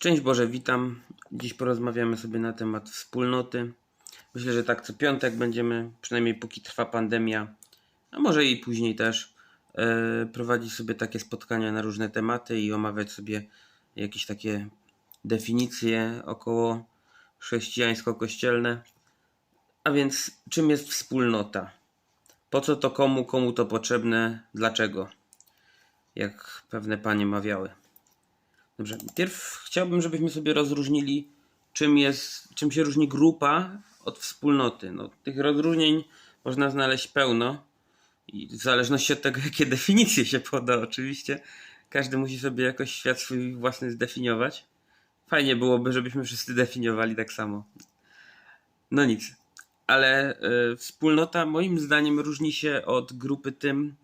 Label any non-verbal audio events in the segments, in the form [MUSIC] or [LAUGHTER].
Szczęść Boże, witam. Dziś porozmawiamy sobie na temat wspólnoty. Myślę, że tak co piątek będziemy, przynajmniej póki trwa pandemia, a może i później też, e, prowadzić sobie takie spotkania na różne tematy i omawiać sobie jakieś takie definicje około chrześcijańsko-kościelne. A więc, czym jest wspólnota? Po co to komu, komu to potrzebne, dlaczego? Jak pewne panie mawiały. Dobrze, pierw chciałbym, żebyśmy sobie rozróżnili, czym jest, czym się różni grupa od wspólnoty. No, tych rozróżnień można znaleźć pełno i w zależności od tego, [LAUGHS] jakie definicje się poda, oczywiście. Każdy musi sobie jakoś świat swój własny zdefiniować. Fajnie byłoby, żebyśmy wszyscy definiowali tak samo. No nic. Ale y, wspólnota moim zdaniem różni się od grupy tym,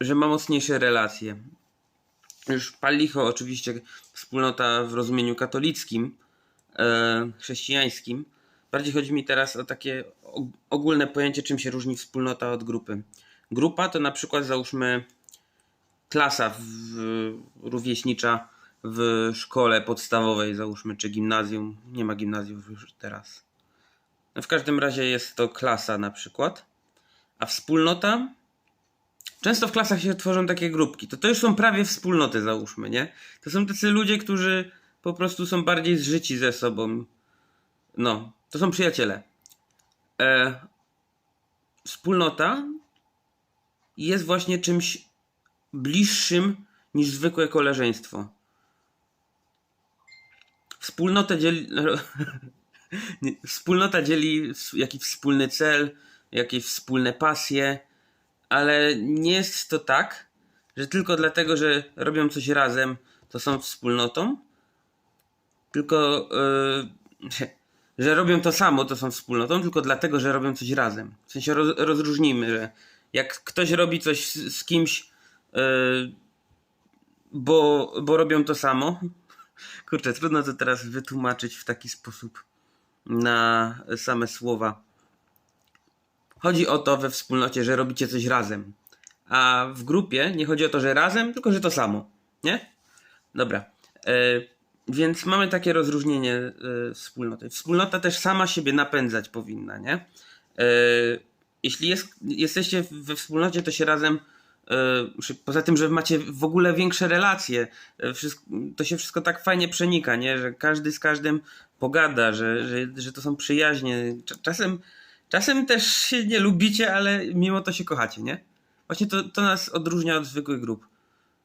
że ma mocniejsze relacje już pal licho oczywiście wspólnota w rozumieniu katolickim, e, chrześcijańskim. Bardziej chodzi mi teraz o takie og- ogólne pojęcie, czym się różni wspólnota od grupy. Grupa to na przykład załóżmy klasa w, rówieśnicza w szkole podstawowej, załóżmy, czy gimnazjum. Nie ma gimnazjów już teraz. No w każdym razie jest to klasa na przykład. A wspólnota Często w klasach się tworzą takie grupki. To to już są prawie wspólnoty, załóżmy, nie? To są tacy ludzie, którzy po prostu są bardziej zżyci ze sobą. No, to są przyjaciele. E, wspólnota jest właśnie czymś bliższym niż zwykłe koleżeństwo. Wspólnotę dzieli. [LAUGHS] Wspólnota dzieli jakiś wspólny cel, jakieś wspólne pasje ale nie jest to tak, że tylko dlatego, że robią coś razem, to są wspólnotą, tylko yy, że robią to samo, to są wspólnotą, tylko dlatego, że robią coś razem. W sensie roz, rozróżnijmy, że jak ktoś robi coś z, kimś, yy, bo, bo robią to samo, kurczę, trudno to teraz wytłumaczyć w taki sposób na same słowa. Chodzi o to we wspólnocie, że robicie coś razem. A w grupie nie chodzi o to, że razem, tylko że to samo. Nie? Dobra. E, więc mamy takie rozróżnienie e, wspólnoty. Wspólnota też sama siebie napędzać powinna, nie? E, jeśli jest, jesteście we wspólnocie, to się razem. Poza tym, że macie w ogóle większe relacje, to się wszystko tak fajnie przenika, nie? Że każdy z każdym pogada, że, że, że to są przyjaźnie. Cz- Czasem Czasem też się nie lubicie, ale mimo to się kochacie, nie? Właśnie to, to nas odróżnia od zwykłych grup.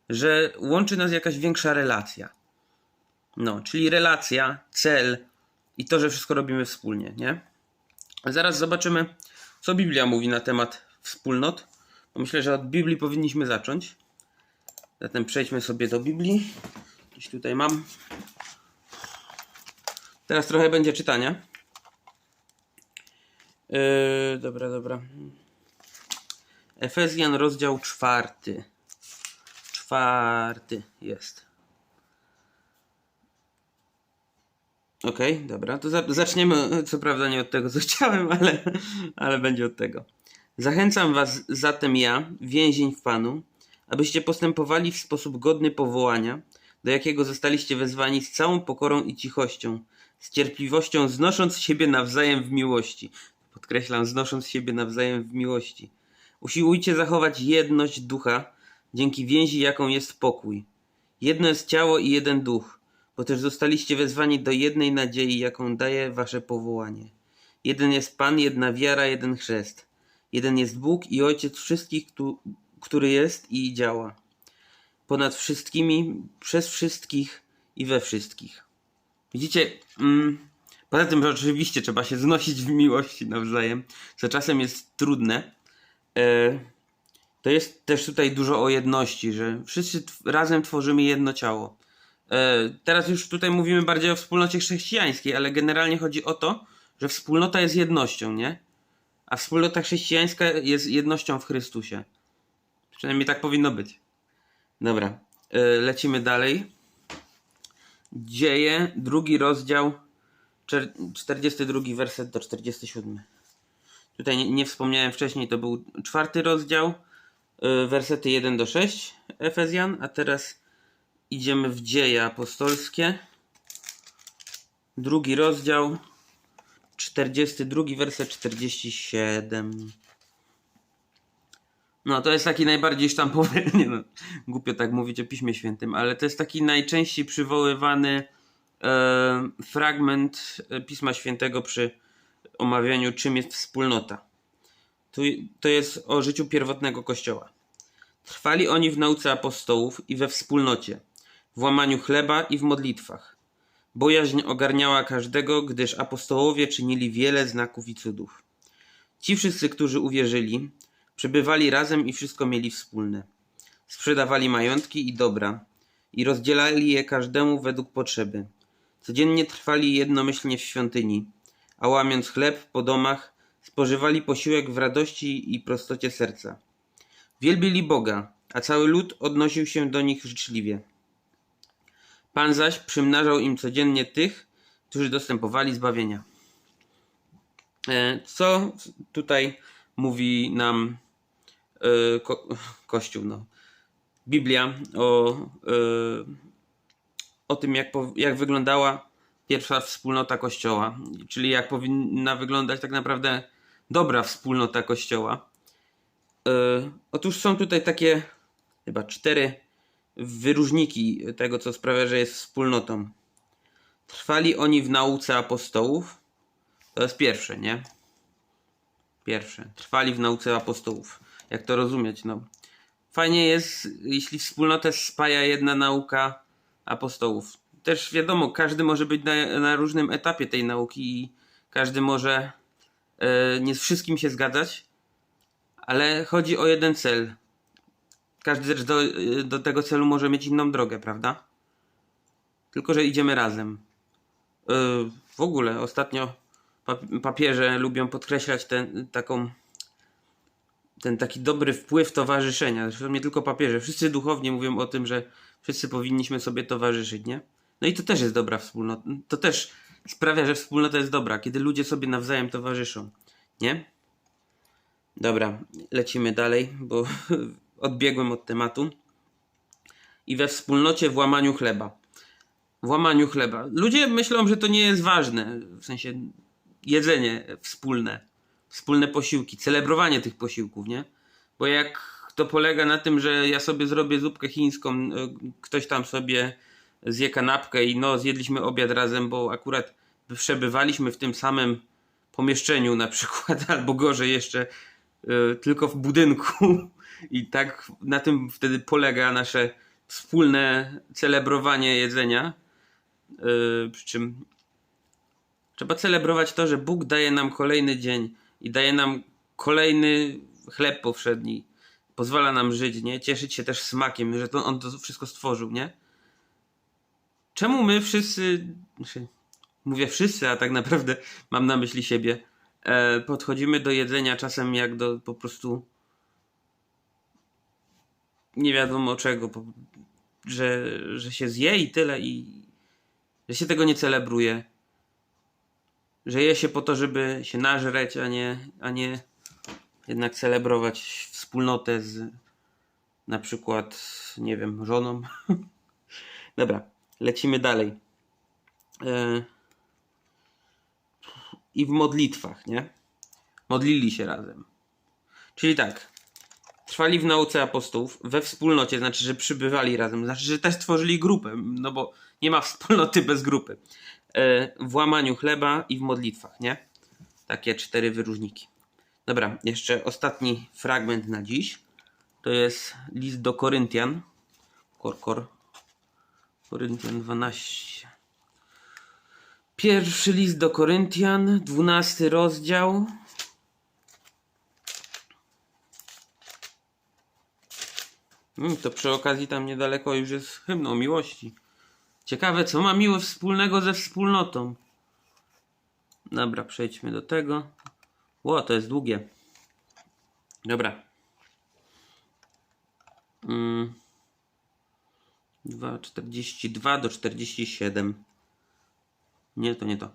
Że łączy nas jakaś większa relacja. No, czyli relacja, cel i to, że wszystko robimy wspólnie, nie? Zaraz zobaczymy, co Biblia mówi na temat wspólnot. Myślę, że od Biblii powinniśmy zacząć. Zatem przejdźmy sobie do Biblii. Gdzieś tutaj mam. Teraz trochę będzie czytania. Yy, dobra, dobra. Efezjan, rozdział czwarty. Czwarty jest. Okej, dobra. To za zaczniemy, co prawda nie od tego, co [LAUGHS] chciałem, ale, ale będzie od tego. Zachęcam was zatem ja, więzień w Panu, abyście postępowali w sposób godny powołania, do jakiego zostaliście wezwani z całą pokorą i cichością, z cierpliwością znosząc siebie nawzajem w miłości podkreślam, znosząc siebie nawzajem w miłości. Usiłujcie zachować jedność ducha, dzięki więzi, jaką jest pokój. Jedno jest ciało i jeden duch, bo też zostaliście wezwani do jednej nadziei, jaką daje wasze powołanie. Jeden jest Pan, jedna wiara, jeden chrzest. Jeden jest Bóg i Ojciec wszystkich, któ- który jest i działa. Ponad wszystkimi, przez wszystkich i we wszystkich. Widzicie, mm, Poza tym, że oczywiście trzeba się znosić w miłości nawzajem, co czasem jest trudne. E, to jest też tutaj dużo o jedności, że wszyscy razem tworzymy jedno ciało. E, teraz już tutaj mówimy bardziej o wspólnocie chrześcijańskiej, ale generalnie chodzi o to, że wspólnota jest jednością, nie? A wspólnota chrześcijańska jest jednością w Chrystusie. Przynajmniej tak powinno być. Dobra, e, lecimy dalej. Dzieje, drugi rozdział, 42 werset do 47. Tutaj nie, nie wspomniałem wcześniej, to był czwarty rozdział, y, wersety 1 do 6 Efezjan, a teraz idziemy w dzieje apostolskie. Drugi rozdział, 42, werset 47. No, to jest taki najbardziej sztampowy, [LAUGHS] nie no, głupio tak mówić o Piśmie Świętym, ale to jest taki najczęściej przywoływany fragment e, Pisma Świętego przy omawianiu, czym jest wspólnota. To jest o życiu pierwotnego Kościoła. Trwali oni w nauce apostołów i we wspólnocie, w łamaniu chleba i w modlitwach. Bojaźń ogarniała każdego, gdyż apostołowie czynili wiele znaków i cudów. Ci wszyscy, którzy uwierzyli, przebywali razem i wszystko mieli wspólne. Sprzedawali majątki i dobra i rozdzielali je każdemu według potrzeby. Codziennie trwali jednomyślnie w świątyni, a łamiąc chleb po domach, spożywali posiłek w radości i prostocie serca. Wielbili Boga, a cały lud odnosił się do nich życzliwie. Pan zaś przymnażał im codziennie tych, którzy dostępowali zbawienia. E, Co tutaj mówi nam e, ko Kościół? No. Biblia o, e, o tym, jak, jak wyglądała pierwsza wspólnota Kościoła, czyli jak powinna wyglądać tak naprawdę dobra wspólnota Kościoła. E, Otóż są tutaj takie chyba cztery wyróżniki tego, co sprawia, że jest wspólnotą. Trwali oni w nauce apostołów. To jest pierwsze, nie? Pierwsze. Trwali w nauce apostołów. Jak to rozumieć? No. Fajnie jest, jeśli wspólnotę spaja jedna nauka apostołów. Też wiadomo, każdy może być na, na różnym etapie tej nauki i każdy może e, nie z wszystkim się zgadzać, ale chodzi o jeden cel. Każdy też do, do tego celu może mieć inną drogę, prawda? Tylko, że idziemy razem. Yy, w ogóle ostatnio pap- papieże lubią podkreślać ten, taką, ten taki dobry wpływ towarzyszenia. Zresztą nie tylko papieże, wszyscy duchownie mówią o tym, że wszyscy powinniśmy sobie towarzyszyć, nie? No i to też jest dobra wspólnota. To też sprawia, że wspólnota jest dobra, kiedy ludzie sobie nawzajem towarzyszą, nie? Dobra, lecimy dalej, bo [LAUGHS] odbiegłem od tematu. I we wspólnocie w łamaniu chleba. W łamaniu chleba. Ludzie myślą, że to nie jest ważne, w sensie jedzenie wspólne, wspólne posiłki, celebrowanie tych posiłków, nie? Bo jak to polega na tym, że ja sobie zrobię zupkę chińską, y, ktoś tam sobie zje kanapkę i no zjedliśmy obiad razem, bo akurat przebywaliśmy w tym samym pomieszczeniu na przykład, [LAUGHS] albo gorzej jeszcze y, tylko w budynku i tak na tym wtedy polega nasze wspólne celebrowanie jedzenia. Yy, przy czym trzeba celebrować to, że Bóg daje nam kolejny dzień i daje nam kolejny chleb powszedni. Pozwala nam żyć, nie? Cieszyć się też smakiem, że to On to wszystko stworzył, nie? Czemu my wszyscy, znaczy, mówię wszyscy, a tak naprawdę mam na myśli siebie, e, podchodzimy do jedzenia czasem jak do po prostu nie wiadomo czego, po- że, że się zje i tyle, i że się tego nie celebruje. Że je się po to, żeby się nażreć, a nie, a nie jednak celebrować wspólnotę z na przykład, nie wiem, żoną. [LAUGHS] Dobra, lecimy dalej. E, I w modlitwach, nie? Modlili się razem. Czyli tak, trwali w nauce apostołów, we wspólnocie, znaczy, że przybywali razem, znaczy, że też tworzyli grupę, no bo nie ma wspólnoty [LAUGHS] bez grupy. E, w łamaniu chleba i w modlitwach, nie? Takie cztery wyróżniki. Dobra, jeszcze ostatni fragment na dziś. To jest list do Koryntian. Kor, kor. Koryntian 12. Pierwszy list do Koryntian, 12 rozdział. Mm, to przy okazji tam niedaleko już jest hymn o miłości. Ciekawe, co ma miłość wspólnego ze wspólnotą. Dobra, przejdźmy do tego. Ło, to jest długie. Dobra. Mm. 2,42 do 47. Nie, to nie to.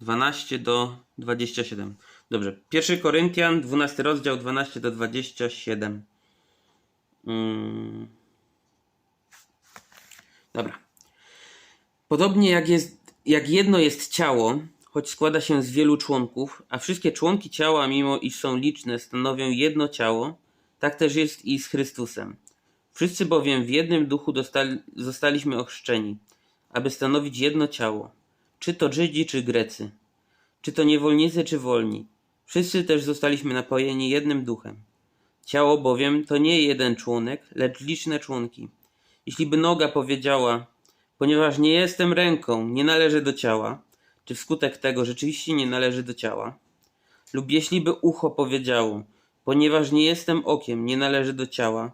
12 do 27. Dobrze. Pierwszy Koryntian, 12 rozdział, 12 do 27. Mm. Dobra. Podobnie jak, jest, jak jedno jest ciało, choć składa się z wielu członków, a wszystkie członki ciała, mimo iż są liczne, stanowią jedno ciało, tak też jest i z Chrystusem. Wszyscy bowiem w jednym duchu dostali, zostaliśmy ochrzczeni, aby stanowić jedno ciało, czy to Żydzi, czy Grecy, czy to niewolnicy, czy wolni. Wszyscy też zostaliśmy napojeni jednym duchem. Ciało bowiem to nie jeden członek, lecz liczne członki. Jeśli by noga powiedziała, ponieważ nie jestem ręką, nie należy do ciała, czy wskutek tego rzeczywiście nie należy do ciała? Lub jeśli by ucho powiedziało, ponieważ nie jestem okiem, nie należy do ciała,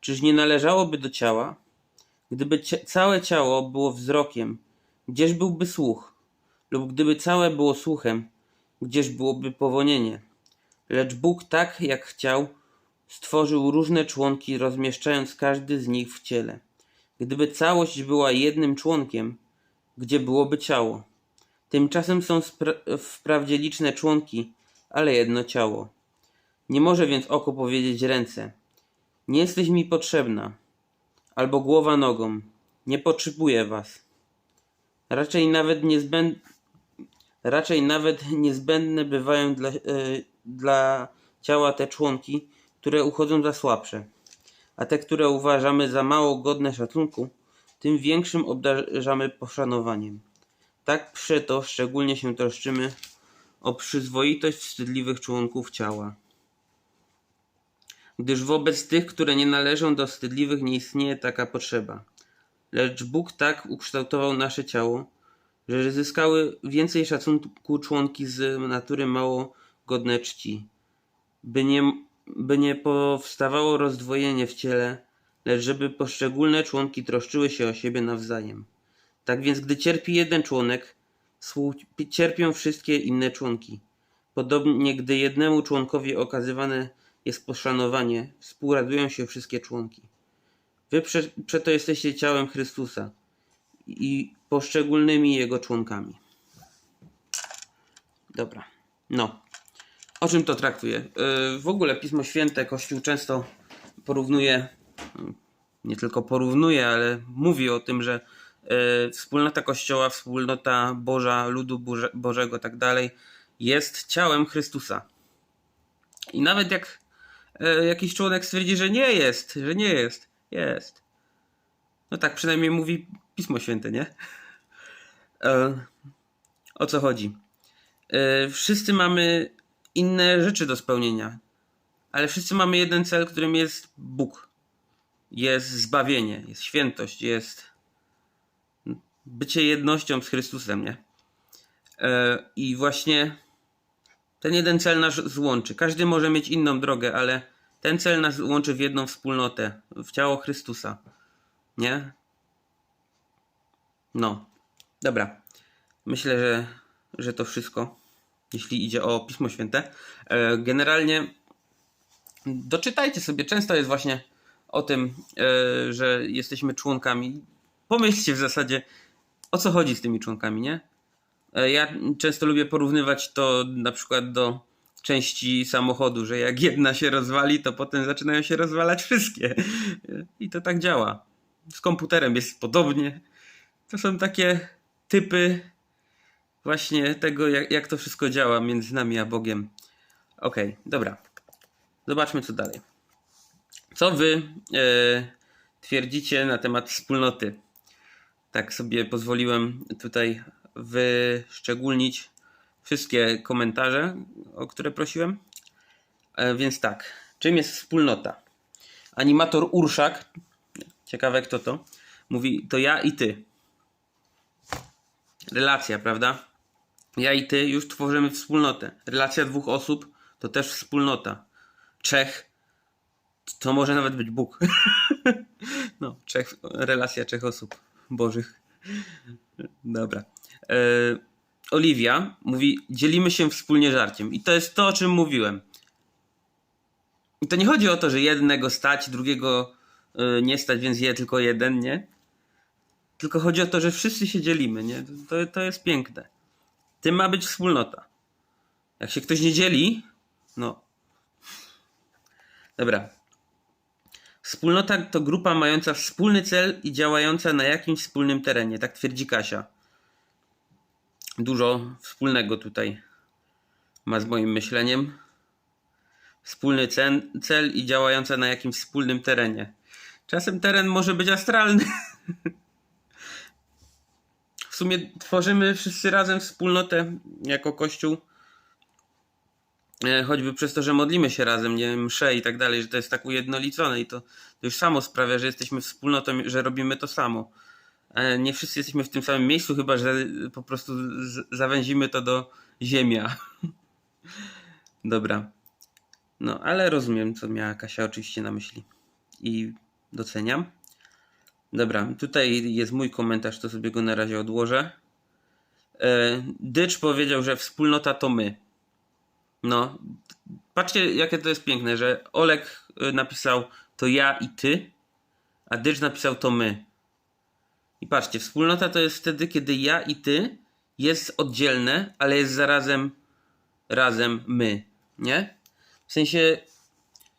czyż nie należałoby do ciała? Gdyby całe ciało było wzrokiem, gdzież byłby słuch? Lub gdyby całe było słuchem, gdzież byłoby powonienie? Lecz Bóg tak, jak chciał, stworzył różne członki, rozmieszczając każdy z nich w ciele. Gdyby całość była jednym członkiem, gdzie byłoby ciało? Tymczasem są wprawdzie liczne członki, ale jedno ciało. Nie może więc oko powiedzieć ręce: Nie jesteś mi potrzebna, albo głowa nogą: Nie potrzebuję was. Raczej nawet. Raczej nawet niezbędne bywają dla, e, dla ciała te członki, które uchodzą za słabsze, a te, które uważamy za mało godne szacunku, tym większym obdarzamy poszanowaniem. Tak przeto szczególnie się troszczymy o przyzwoitość wstydliwych członków ciała. Gdyż wobec tych, które nie należą do wstydliwych, nie istnieje taka potrzeba. Lecz Bóg tak ukształtował nasze ciało, że zyskały więcej szacunku członki z natury mało godne czci, by nie, by nie powstawało rozdwojenie w ciele, lecz żeby poszczególne członki troszczyły się o siebie nawzajem. Tak więc, gdy cierpi jeden członek, cierpią wszystkie inne członki. Podobnie, gdy jednemu członkowi okazywane jest poszanowanie, współradują się wszystkie członki. Wy prze, przeto jesteście ciałem Chrystusa i poszczególnymi jego członkami. Dobra. No. O czym to traktuje? Yy, w ogóle Pismo Święte Kościół często porównuje, nie tylko porównuje, ale mówi o tym, że wspólnota Kościoła, wspólnota Boża, ludu Boże, Bożego, tak dalej, jest ciałem Chrystusa. I nawet jak yy, jakiś członek stwierdzi, że nie jest, że nie jest, jest. No tak przynajmniej mówi Pismo Święte, nie? E, o co chodzi? E, wszyscy mamy inne rzeczy do spełnienia, ale wszyscy mamy jeden cel, którym jest Bóg. Jest zbawienie, jest świętość, jest bycie jednością z Chrystusem, nie? E, I właśnie ten jeden cel nas złączy. Każdy może mieć inną drogę, ale ten cel nas łączy w jedną wspólnotę, w ciało Chrystusa. Nie? No. Dobra. Myślę, że, że to wszystko, jeśli idzie o Pismo Święte. E, Generalnie doczytajcie sobie. Często jest właśnie o tym, e, że jesteśmy członkami. Pomyślcie w zasadzie, o co chodzi z tymi członkami, nie? E, Ja często lubię porównywać to na przykład do części samochodu, że jak jedna się rozwali, to potem zaczynają się rozwalać wszystkie. I to tak działa. Z komputerem jest podobnie. To są takie typy właśnie tego, jak, jak to wszystko działa między nami a Bogiem. Okej, dobra. Zobaczmy, co dalej. Co wy e, twierdzicie na temat wspólnoty? Tak sobie pozwoliłem tutaj wyszczególnić wszystkie komentarze, o które prosiłem. E, więc tak, czym jest wspólnota? Animator Urszak, ciekawe kto to, mówi to ja i ty. Relacja, prawda? Ja i ty już tworzymy wspólnotę. Relacja dwóch osób to też wspólnota. Trzech to może nawet być Bóg. [LAUGHS] no, trzech, relacja trzech osób bożych. Dobra. E, Oliwia mówi, dzielimy się wspólnie żarciem. I to jest to, o czym mówiłem. I to nie chodzi o to, że jednego stać, drugiego y, nie stać, więc je tylko jeden, nie? Tylko chodzi o to, że wszyscy się dzielimy, nie? To, to jest piękne. Tym ma być wspólnota. Jak się ktoś nie dzieli, no. Dobra. Wspólnota to grupa mająca wspólny cel i działająca na jakimś wspólnym terenie, tak twierdzi Kasia. Dużo wspólnego tutaj ma z moim myśleniem. Wspólny cel, cel i działająca na jakimś wspólnym terenie. Czasem teren może być astralny. [LAUGHS] W sumie tworzymy wszyscy razem wspólnotę jako Kościół. E, Choćby przez to, że modlimy się razem, nie wiem, msze i tak dalej, że to jest tak ujednolicone i to, to już samo sprawia, że jesteśmy wspólnotą, że robimy to samo. E, Nie wszyscy jesteśmy w tym samym miejscu, chyba że po prostu zawęzimy to do ziemia. [LAUGHS] Dobra. No, ale rozumiem, co miała Kasia oczywiście na myśli. I doceniam. Dobra, tutaj jest mój komentarz, to sobie go na razie odłożę. E, Dycz powiedział, że wspólnota to my. No, patrzcie, jakie to jest piękne, że Olek y, napisał to ja i ty, a Dycz napisał to my. I patrzcie, wspólnota to jest wtedy, kiedy ja i ty jest oddzielne, ale jest zarazem razem my, nie? W sensie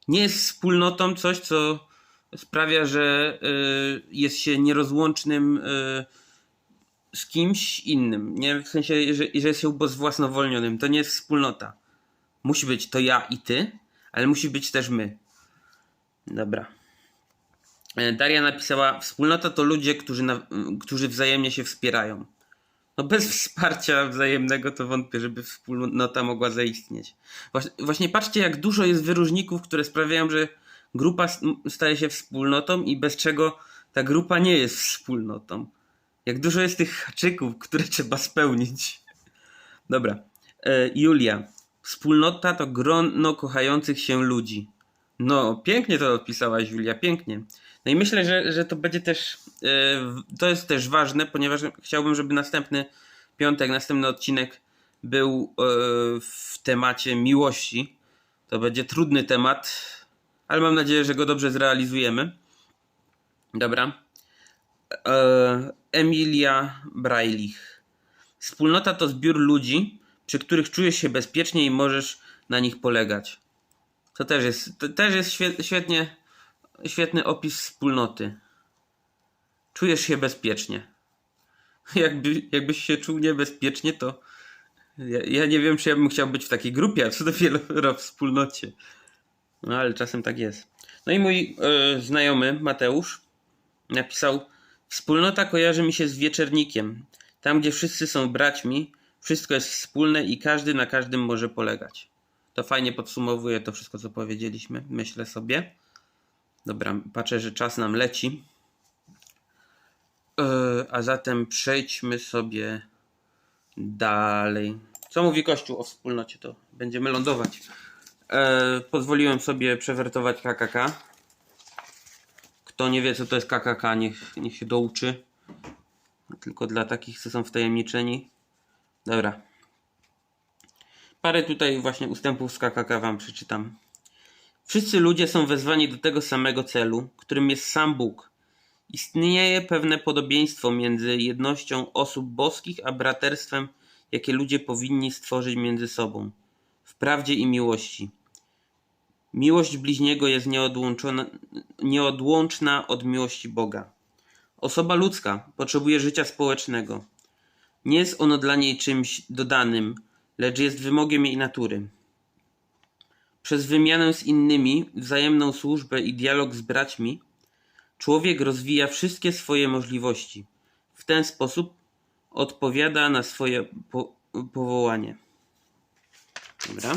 nie jest wspólnotą coś, co sprawia, że y, jest się nierozłącznym y, z kimś innym, nie? W sensie, że, że jest się ubezwłasnowolnionym. To nie jest wspólnota. Musi być to ja i ty, ale musi być też my. Dobra. E, Daria napisała: Wspólnota to ludzie, którzy, na, którzy wzajemnie się wspierają. No bez [LAUGHS] wsparcia wzajemnego to wątpię, żeby wspólnota mogła zaistnieć. Właśnie, patrzcie, jak dużo jest wyróżników, które sprawiają, że grupa staje się wspólnotą i bez czego ta grupa nie jest wspólnotą. Jak dużo jest tych haczyków, które trzeba spełnić. Dobra. E, Julia. Wspólnota to grono kochających się ludzi. No, pięknie to odpisałaś, Julia, pięknie. No i myślę, że, że to będzie też, w- to jest też ważne, ponieważ chciałbym, żeby następny piątek, następny odcinek był e, w temacie miłości. To będzie trudny temat, ale mam nadzieję, że go dobrze zrealizujemy. Dobra. E, Emilia Brajlich. Wspólnota to zbiór ludzi, przy których czujesz się bezpiecznie i możesz na nich polegać. To też jest, to też jest świe- świetnie, świetny opis wspólnoty. Czujesz się bezpiecznie. [LAUGHS] Jakby, jakbyś się czuł niebezpiecznie, to ja, ja nie wiem, czy ja bym chciał być w takiej grupie, a co dopiero [LAUGHS] w wspólnocie. No ale czasem tak jest. No i mój e, znajomy Mateusz napisał: Wspólnota kojarzy mi się z wieczernikiem. Tam, gdzie wszyscy są braćmi, wszystko jest wspólne i każdy na każdym może polegać. To fajnie podsumowuje to wszystko, co powiedzieliśmy, myślę sobie. Dobra, patrzę, że czas nam leci. E, a zatem przejdźmy sobie dalej. Co mówi Kościół o wspólnocie? To będziemy lądować. E, pozwoliłem sobie przewertować KKK. Kto nie wie, co to jest KKK, niech, niech się douczy. Tylko dla takich, co są wtajemniczeni. Dobra. Parę tutaj właśnie ustępów z KKK wam przeczytam. Wszyscy ludzie są wezwani do tego samego celu, którym jest sam Bóg. Istnieje pewne podobieństwo między jednością osób boskich a braterstwem, jakie ludzie powinni stworzyć między sobą. W prawdzie i miłości. Miłość bliźniego jest nieodłączona, nieodłączna od miłości Boga. Osoba ludzka potrzebuje życia społecznego. Nie jest ono dla niej czymś dodanym, lecz jest wymogiem jej natury. Przez wymianę z innymi, wzajemną służbę i dialog z braćmi, człowiek rozwija wszystkie swoje możliwości. W ten sposób odpowiada na swoje po- powołanie. Dobra.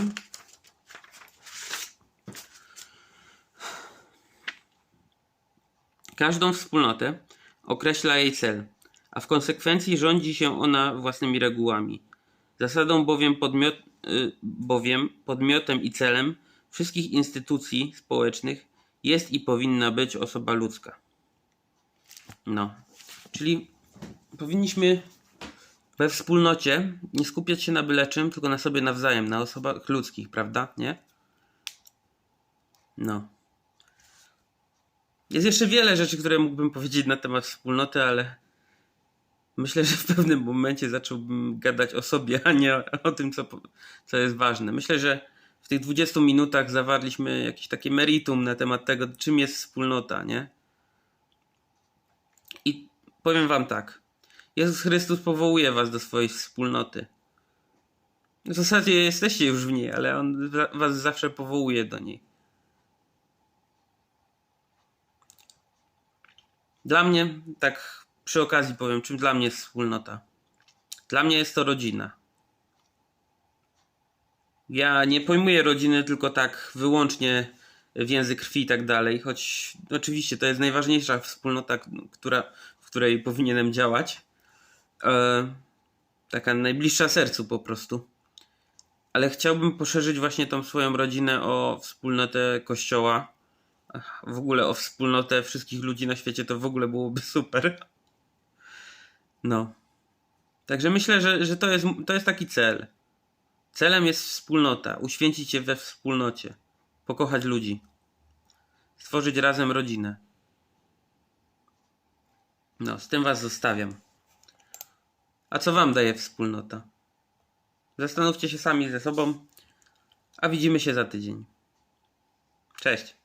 Każdą wspólnotę określa jej cel, a w konsekwencji rządzi się ona własnymi regułami. Zasadą bowiem, podmiot, y, bowiem podmiotem i celem wszystkich instytucji społecznych jest i powinna być osoba ludzka. No, czyli powinniśmy we wspólnocie nie skupiać się na byle czym, tylko na sobie nawzajem, na osobach ludzkich, prawda? Nie? No. Jest jeszcze wiele rzeczy, które mógłbym powiedzieć na temat wspólnoty, ale myślę, że w pewnym momencie zacząłbym gadać o sobie, a nie o tym, co, co jest ważne. Myślę, że w tych 20 minutach zawarliśmy jakieś takie meritum na temat tego, czym jest wspólnota, nie? I powiem wam tak. Jezus Chrystus powołuje was do swojej wspólnoty. W zasadzie jesteście już w niej, ale On wa- was zawsze powołuje do niej. Dla mnie, tak przy okazji powiem, czym dla mnie jest wspólnota. Dla mnie jest to rodzina. Ja nie pojmuję rodziny tylko tak wyłącznie więzy krwi i tak dalej, choć oczywiście to jest najważniejsza wspólnota, która, w której powinienem działać. E, taka najbliższa sercu po prostu. Ale chciałbym poszerzyć właśnie tą swoją rodzinę o wspólnotę kościoła. W ogóle o wspólnotę wszystkich ludzi na świecie to w ogóle byłoby super. No. Także myślę, że, że to, jest, to jest taki cel. Celem jest wspólnota. Uświęcić się we wspólnocie. Pokochać ludzi. Stworzyć razem rodzinę. No, z tym was zostawiam. A co wam daje wspólnota? Zastanówcie się sami ze sobą, a widzimy się za tydzień. Cześć.